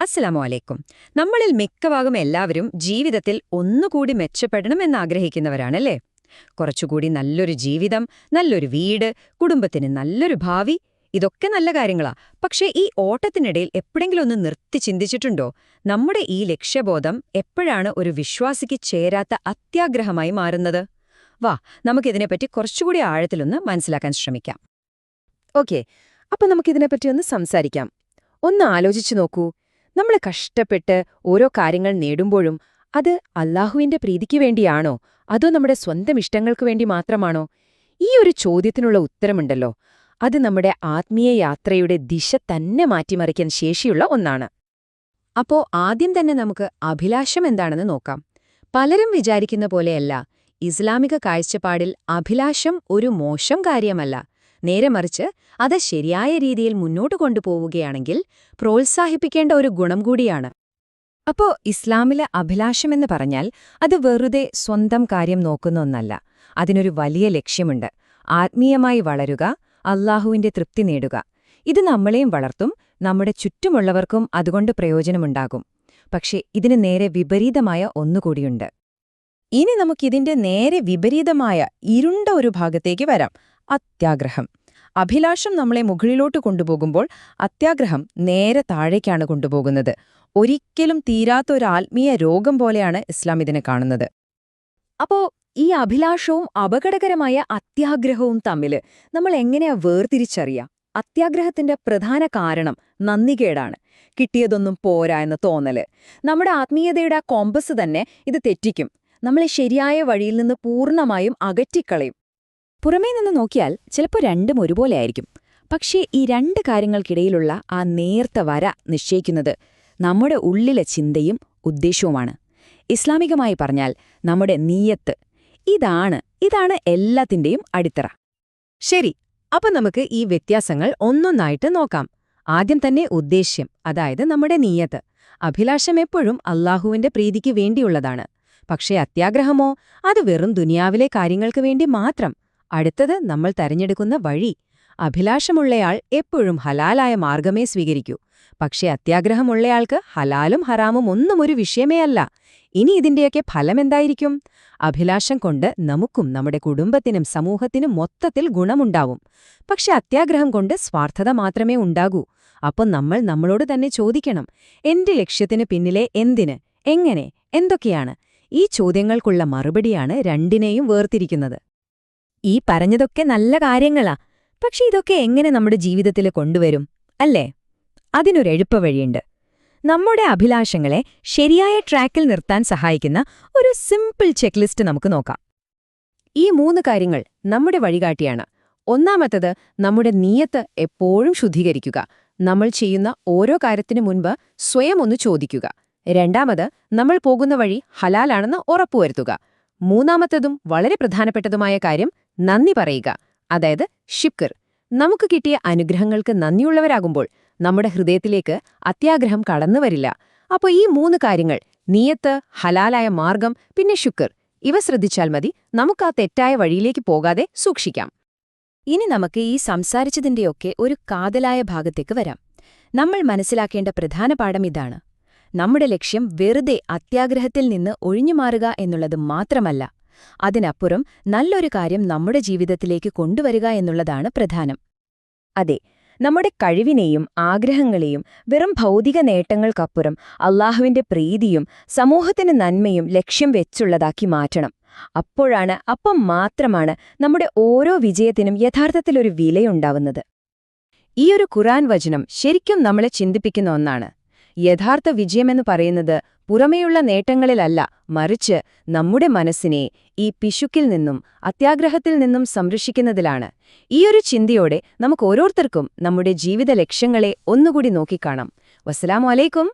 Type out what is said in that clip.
അസ്സലാമു അലൈക്കും. നമ്മളിൽ മിക്കവാകും എല്ലാവരും ജീവിതത്തിൽ ഒന്നുകൂടി മെച്ചപ്പെടണം എന്നാഗ്രഹിക്കുന്നവരാണല്ലേ? കുറച്ചുകൂടി നല്ലൊരു ജീവിതം നല്ലൊരു വീട് കുടുംബത്തിന് നല്ലൊരു ഭാവി ഇതൊക്കെ നല്ല കാര്യങ്ങളാ. പക്ഷേ ഈ ഓട്ടത്തിനിടയിൽ എപ്പോഴെങ്കിലും ഒന്ന് നിർത്തി ചിന്തിച്ചിട്ടുണ്ടോ? നമ്മുടെ ഈ ലക്ഷ്യബോധം എപ്പോഴാണ് ഒരു വിശ്വാസിക്ക് ചേരാത്ത അത്യാഗ്രഹമായി മാറുന്നത്? വാ നമുക്കിതിനെപ്പറ്റി കുറച്ചുകൂടി ആഴത്തിലൊന്ന് മനസ്സിലാക്കാൻ ശ്രമിക്കാം. ഓക്കെ അപ്പൊ നമുക്കിതിനെപ്പറ്റി ഒന്ന് സംസാരിക്കാം. ഒന്ന് ആലോചിച്ചു നോക്കൂ. നമ്മൾ കഷ്ടപ്പെട്ട് ഓരോ കാര്യങ്ങൾ നേടുമ്പോഴും അത് അല്ലാഹുവിന്റെ പ്രീതിക്ക് വേണ്ടിയാണോ? അതോ നമ്മുടെ സ്വന്തം ഇഷ്ടങ്ങൾക്ക് വേണ്ടി മാത്രമാണോ? ഈ ഒരു ചോദ്യത്തിനുള്ള ഉത്തരമുണ്ടല്ലോ. അത് നമ്മുടെ ആത്മീയ യാത്രയുടെ ദിശ തന്നെ മാറ്റിമറിക്കാൻ ശേഷിയുള്ള ഒന്നാണ്. അപ്പോ ആദ്യം തന്നെ നമുക്ക് അഭിലാഷം എന്താണെന്ന് നോക്കാം. പലരും വിചാരിക്കുന്ന പോലെയല്ല ഇസ്ലാമിക കാഴ്ചപ്പാടിൽ അഭിലാഷം ഒരു മോശം കാര്യമല്ല. നേരെ മറിച്ച് അത് ശരിയായ രീതിയിൽ മുന്നോട്ട് കൊണ്ടുപോവുകയാണെങ്കിൽ പ്രോത്സാഹിപ്പിക്കേണ്ട ഒരു ഗുണം കൂടിയാണ്. അപ്പോ ഇസ്ലാമിലെ അഭിലാഷമെന്ന് പറഞ്ഞാൽ അത് വെറുതെ സ്വന്തം കാര്യം നോക്കുന്ന ഒന്നല്ല. അതിനൊരു വലിയ ലക്ഷ്യമുണ്ട്. ആത്മീയമായി വളരുക അള്ളാഹുവിന്റെ തൃപ്തി നേടുക. ഇത് നമ്മളെയും വളർത്തും നമ്മുടെ ചുറ്റുമുള്ളവർക്കും അതുകൊണ്ട് പ്രയോജനമുണ്ടാകും. പക്ഷേ ഇതിന് നേരെ വിപരീതമായ ഒന്നുകൂടിയുണ്ട്. ഇനി നമുക്കിതിന്റെ നേരെ വിപരീതമായ ഇരുണ്ട ഒരു ഭാഗത്തേക്ക് വരാം. അത്യാഗ്രഹം. അഭിലാഷം നമ്മളെ മുകളിലോട്ട് കൊണ്ടുപോകുമ്പോൾ അത്യാഗ്രഹം നേരെ താഴേക്കാണ് കൊണ്ടുപോകുന്നത്. ഒരിക്കലും തീരാത്ത ഒരു ആത്മീയ രോഗം പോലെയാണ് ഇസ്ലാം ഇതിനെ കാണുന്നത്. അപ്പോ ഈ അഭിലാഷവും അപകടകരമായ അത്യാഗ്രഹവും തമ്മിൽ നമ്മൾ എങ്ങനെയാ വേർതിരിച്ചറിയാം? അത്യാഗ്രഹത്തിന്റെ പ്രധാന കാരണം നന്ദികേടാണ്. കിട്ടിയതൊന്നും പോരാ എന്ന തോന്നൽ. നമ്മുടെ ആത്മീയതയുടെ ആ കോമ്പസ് തന്നെ ഇത് തെറ്റിക്കും. നമ്മളെ ശരിയായ വഴിയിൽ നിന്ന് പൂർണമായും അകറ്റിക്കളയും. പുറമേ നിന്ന് നോക്കിയാൽ ചിലപ്പോൾ രണ്ടും ഒരുപോലെ ആയിരിക്കും. പക്ഷേ ഈ രണ്ട് കാര്യങ്ങൾക്കിടയിലുള്ള ആ നേർത്ത വര നിശ്ചയിക്കുന്നത് നമ്മുടെ ഉള്ളിലെ ചിന്തയും ഉദ്ദേശവുമാണ്. ഇസ്ലാമികമായി പറഞ്ഞാൽ നമ്മുടെ നീയത്ത്. ഇതാണ് ഇതാണ് എല്ലാത്തിന്റെയും അടിത്തറ. ശരി അപ്പൊ നമുക്ക് ഈ വ്യത്യാസങ്ങൾ ഒന്നൊന്നായിട്ട് നോക്കാം. ആദ്യം തന്നെ ഉദ്ദേശ്യം അതായത് നമ്മുടെ നീയത്ത്. അഭിലാഷം എപ്പോഴും അള്ളാഹുവിന്റെ പ്രീതിക്ക് വേണ്ടിയുള്ളതാണ്. പക്ഷേ അത്യാഗ്രഹമോ അത് വെറും ദുനിയാവിലെ കാര്യങ്ങൾക്ക് വേണ്ടി മാത്രം. അടുത്തത് നമ്മൾ തെരഞ്ഞെടുക്കുന്ന വഴി. അഭിലാഷമുള്ളയാൾ എപ്പോഴും ഹലാലായ മാർഗമേ സ്വീകരിക്കൂ. പക്ഷേ അത്യാഗ്രഹമുള്ളയാൾക്ക് ഹലാലും ഹറാമും ഒന്നും ഒരു വിഷയമേ അല്ല. ഇനി ഇതിന്റെയൊക്കെ ഫലമെന്തായിരിക്കും അഭിലാഷം കൊണ്ട് നമുക്കും നമ്മുടെ കുടുംബത്തിനും സമൂഹത്തിനും മൊത്തത്തിൽ ഗുണമുണ്ടാവും. പക്ഷെ അത്യാഗ്രഹം കൊണ്ട് സ്വാർത്ഥത മാത്രമേ ഉണ്ടാകൂ. അപ്പോൾ നമ്മൾ നമ്മളോട് തന്നെ ചോദിക്കണം എന്റെ ലക്ഷ്യത്തിന് പിന്നിലെ എന്തിന്? എങ്ങനെ? എന്തൊക്കെയാണ്? ഈ ചോദ്യങ്ങൾക്കുള്ള മറുപടിയാണ് രണ്ടിനെയും വേർതിരിക്കുന്നത്. ഈ പറഞ്ഞതൊക്കെ നല്ല കാര്യങ്ങളാ. പക്ഷെ ഇതൊക്കെ എങ്ങനെ നമ്മുടെ ജീവിതത്തിൽ കൊണ്ടുവരും അല്ലേ? അതിനൊരെഴുപ്പ വഴിയുണ്ട്. നമ്മുടെ അഭിലാഷങ്ങളെ ശരിയായ ട്രാക്കിൽ നിർത്താൻ സഹായിക്കുന്ന ഒരു സിമ്പിൾ ചെക്ക്ലിസ്റ്റ് നമുക്ക് നോക്കാം. ഈ മൂന്ന് കാര്യങ്ങൾ നമ്മുടെ വഴികാട്ടിയാണ്. ഒന്നാമത്തത് നമ്മുടെ നീയത്ത് എപ്പോഴും ശുദ്ധീകരിക്കുക. നമ്മൾ ചെയ്യുന്ന ഓരോ കാര്യത്തിനു മുൻപ് സ്വയം ഒന്ന് ചോദിക്കുക. രണ്ടാമത് നമ്മൾ പോകുന്ന വഴി ഹലാലാണെന്ന് ഉറപ്പുവരുത്തുക. മൂന്നാമത്തതും വളരെ പ്രധാനപ്പെട്ടതുമായ കാര്യം നന്ദി പറയുക. അതായത് ഷിപ്കർ നമുക്ക് കിട്ടിയ അനുഗ്രഹങ്ങൾക്ക് നന്ദിയുള്ളവരാകുമ്പോൾ നമ്മുടെ ഹൃദയത്തിലേക്ക് അത്യാഗ്രഹം കടന്നു വരില്ല. അപ്പോൾ ഈ മൂന്ന് കാര്യങ്ങൾ നീയത്ത് ഹലാലായ മാർഗം പിന്നെ ഷുക്കർ ഇവ ശ്രദ്ധിച്ചാൽ മതി നമുക്ക് ആ തെറ്റായ വഴിയിലേക്ക് പോകാതെ സൂക്ഷിക്കാം. ഇനി നമുക്ക് ഈ സംസാരിച്ചതിന്റെയൊക്കെ ഒരു കാതലായ ഭാഗത്തേക്ക് വരാം. നമ്മൾ മനസ്സിലാക്കേണ്ട പ്രധാന പാഠം ഇതാണ്. നമ്മുടെ ലക്ഷ്യം വെറുതെ അത്യാഗ്രഹത്തിൽ നിന്ന് ഒഴിഞ്ഞുമാറുക എന്നുള്ളത് മാത്രമല്ല അതിനപ്പുറം നല്ലൊരു കാര്യം നമ്മുടെ ജീവിതത്തിലേക്ക് കൊണ്ടുവരിക എന്നുള്ളതാണ് പ്രധാനം. അതെ നമ്മുടെ കഴിവിനെയും ആഗ്രഹങ്ങളെയും വെറും ഭൗതിക നേട്ടങ്ങൾക്കപ്പുറം അള്ളാഹുവിന്റെ പ്രീതിയും സമൂഹത്തിന് നന്മയും ലക്ഷ്യം വെച്ചുള്ളതാക്കി മാറ്റണം. അപ്പോഴാണ് അപ്പം മാത്രമാണ് നമ്മുടെ ഓരോ വിജയത്തിനും യഥാർത്ഥത്തിലൊരു വിലയുണ്ടാവുന്നത്. ഈ ഒരു ഖുറാൻ വചനം ശരിക്കും നമ്മളെ ചിന്തിപ്പിക്കുന്ന ഒന്നാണ്. യഥാർത്ഥ വിജയമെന്ന് പറയുന്നത് പുറമേയുള്ള നേട്ടങ്ങളിലല്ല മറിച്ച് നമ്മുടെ മനസ്സിനെ ഈ പിശുക്കിൽ നിന്നും അത്യാഗ്രഹത്തിൽ നിന്നും സംരക്ഷിക്കുന്നതിലാണ്. ഈയൊരു ചിന്തയോടെ നമുക്ക് ഓരോരുത്തർക്കും നമ്മുടെ ജീവിത ലക്ഷ്യങ്ങളെ ഒന്നുകൂടി നോക്കിക്കാണാം. വസ്സലാമു അലൈക്കും.